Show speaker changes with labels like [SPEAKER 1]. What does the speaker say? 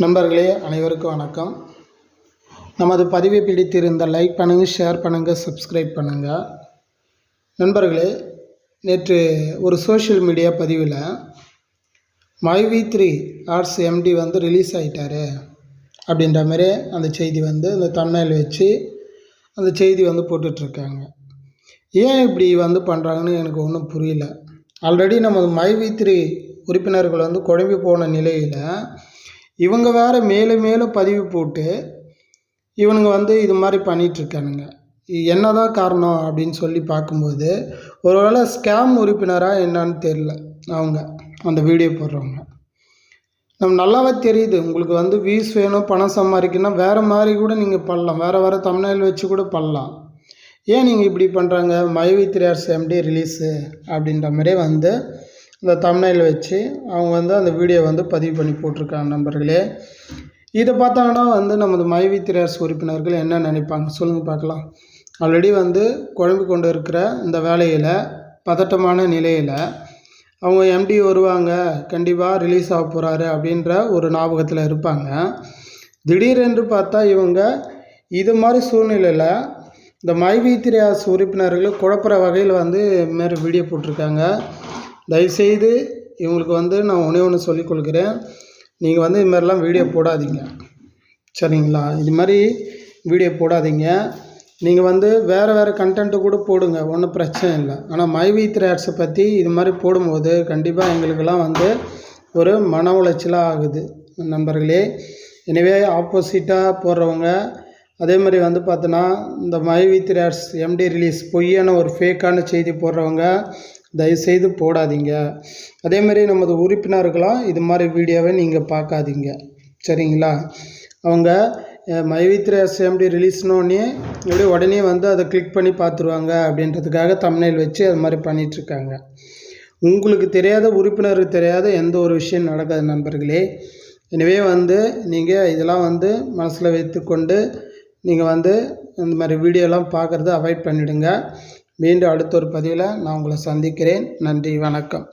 [SPEAKER 1] நண்பர்களே அனைவருக்கும் வணக்கம். நமது பதிவை பிடித்திருந்த லைக் பண்ணுங்கள் ஷேர் பண்ணுங்கள் சப்ஸ்கிரைப் பண்ணுங்கள் நண்பர்களே நேற்று ஒரு சோஷியல் மீடியா பதிவில் my v three arts MD வந்து ரிலீஸ் ஆகிட்டார் அப்படின்ற மாதிரி அந்த செய்தி வந்து அந்த தன்மையில் வச்சு அந்த செய்தி வந்து போட்டுட்ருக்காங்க. ஏன் இப்படி வந்து பண்ணுறாங்கன்னு எனக்கு ஒன்றும் புரியல. ஆல்ரெடி நமது மைவி த்ரீ உறுப்பினர்கள் வந்து குழம்பி போன நிலையில் இவங்க வேறு மேலும் மேலும் பதிவு போட்டு இவனுங்க வந்து இது மாதிரி பண்ணிகிட்ருக்கானுங்க என்ன தான் காரணம் அப்படின்னு சொல்லி பார்க்கும்போது ஒருவேளை ஸ்கேம் உறுப்பினராக என்னான்னு தெரில அவங்க அந்த வீடியோ போடுறவங்க. நம்ம நல்லாவே தெரியுது உங்களுக்கு வந்து வீஸ் வேணும் பணம் சம்பாதிக்கணும் வேறு மாதிரி கூட நீங்கள் பண்ணலாம். வேறு வேறு தமிழ்நாடு வச்சு கூட பண்ணலாம். ஏன் நீங்கள் இப்படி பண்ணுறாங்க மைவி த்ரீ ஆர்ஸ் எம்டி ரிலீஸு அப்படின்ற மாதிரியே வந்து இந்த தமிழில் வச்சு அவங்க வந்து அந்த வீடியோ வந்து பதிவு பண்ணி போட்டிருக்காங்க நண்பர்களே. இதை பார்த்தாங்கன்னா வந்து நமது மைவி திரையரசு உறுப்பினர்கள் என்ன நினைப்பாங்க சொல்லுங்கள் பார்க்கலாம். ஆல்ரெடி வந்து குழம்பு கொண்டு இருக்கிற இந்த வேலையில் பதட்டமான நிலையில் அவங்க எம்டி வருவாங்க கண்டிப்பாக ரிலீஸ் ஆக போகிறாரு அப்படின்ற ஒரு ஞாபகத்தில் இருப்பாங்க. திடீரென்று பார்த்தா இவங்க இது மாதிரி சூழ்நிலையில் இந்த மைவி திரையாஸ் உறுப்பினர்கள் குழப்புற வகையில் வந்து இதுமாரி வீடியோ போட்டிருக்காங்க. தயவுசெய்து இவங்களுக்கு வந்து நான் ஒன்றே ஒன்று சொல்லிக் கொள்கிறேன் நீங்கள் வந்து இதுமாதிரிலாம் வீடியோ போடாதீங்க. சரிங்களா? இது மாதிரி வீடியோ போடாதீங்க. நீங்கள் வந்து வேறு வேறு கண்டென்ட்டு கூட போடுங்க. ஒன்றும் பிரச்சனை இல்லை. ஆனால் மைவி த்ரேட்ஸை பற்றி இது மாதிரி போடும்போது கண்டிப்பாக எங்களுக்கெல்லாம் வந்து ஒரு மன உளைச்சலாக ஆகுது. நண்பர்களே எனவே ஆப்போசிட்டாக போடுறவங்க அதே மாதிரி வந்து பார்த்தோன்னா இந்த மைவி த்ரேட்ஸ் எம்டி ரிலீஸ் பொய்யான ஒரு ஃபேக்கான செய்தி போடுறவங்க தயவுசெய்து போடாதீங்க. அதேமாதிரி நமது உறுப்பினர்களாக இது மாதிரி வீடியோவை நீங்கள் பார்க்காதீங்க. சரிங்களா? அவங்க மைவித்ர எஸ்எம்டி ரிலீஸ்னோடனே இப்படி உடனே வந்து அதை கிளிக் பண்ணி பார்த்துருவாங்க அப்படின்றதுக்காக தமிழில் வச்சு அது மாதிரி பண்ணிகிட்ருக்காங்க உங்களுக்கு தெரியாத உறுப்பினருக்கு தெரியாத எந்த ஒரு விஷயம் நடக்காது நண்பர்களே. எனவே வந்து நீங்கள் இதெல்லாம் வந்து மனசில் வைத்துக்கொண்டு நீங்கள் வந்து இந்த மாதிரி வீடியோலாம் பார்க்குறத அவாய்ட் பண்ணிவிடுங்க மீண்டும் அடுத்த ஒரு பதிவில் நான் உங்களை சந்திக்கிறேன். நன்றி வணக்கம்.